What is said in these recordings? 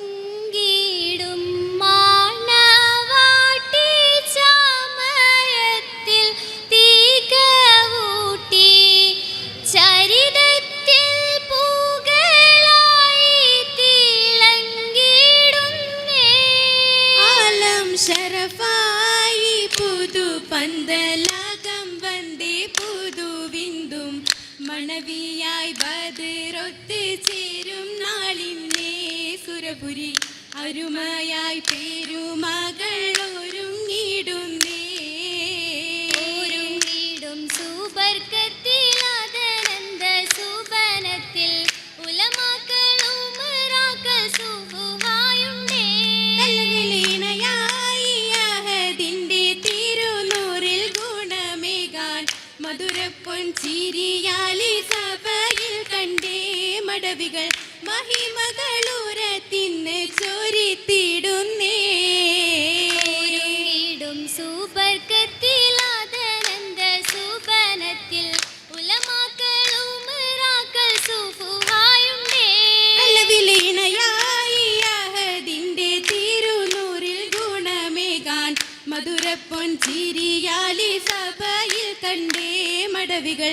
ചുങ്കിടും മാണവാട്ടി ചമയത്തിൽ തീകവൂട്ടി. ചരിതത്തിൽ പൂകളായി തിളങ്ങിടുന്നേ ആലം ശരഫായി പുതു പന്തലകം വന്ദേ പുതു വിന്ദും മണവിയായി ബദരൊത്ത് ചേരും ദിവ്യപുരി അരുമയായി പേരുമകൾ ഒരുങ്ങിടുന്നു പടവികൾ മഹിമകളുരത്തിന് ചൊരിത്തിടുന്നേ. മധുരപ്പൊൻ ചിരിയാലി സഭയിൽ കണ്ടേ മടവികൾ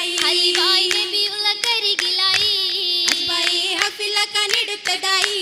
കരികിലായി ഹൽവായി നബിയുള്ള കരികിലായി ഹഫിലക്കാൻ എടുത്തതായി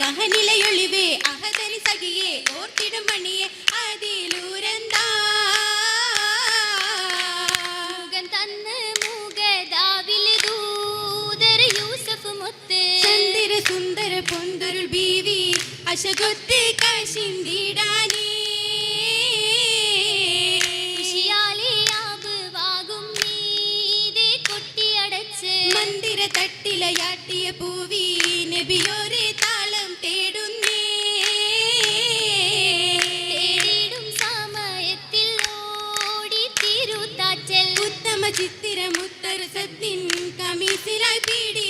കഹനിലയൊളിവേ അഹതരി സഖിയെ ഓർത്തിടും മണിയെ അതിലൂരന്താ? തന്ന് മൂകദാവിൽ ദൂതർ യൂസഫ് മുത്ത്. ചന്ദ്ര സുന്ദര പൊന്തൊരുൾ ബീവി അശകൊത്ത് കാശിന്തിടാ. ചിത്തിരമുത്തരു സദ്ദിൻ കമീസിലായി പീഡിത്തിടുന്നേ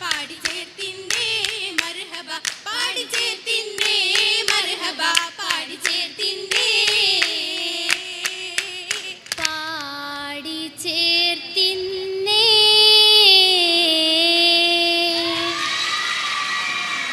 പാടി ചേർത്തിന്റെ മർഹബ പാടി ചേർത്തിന്റെ മർഹബ പാടി ചേർത്തിന്റെ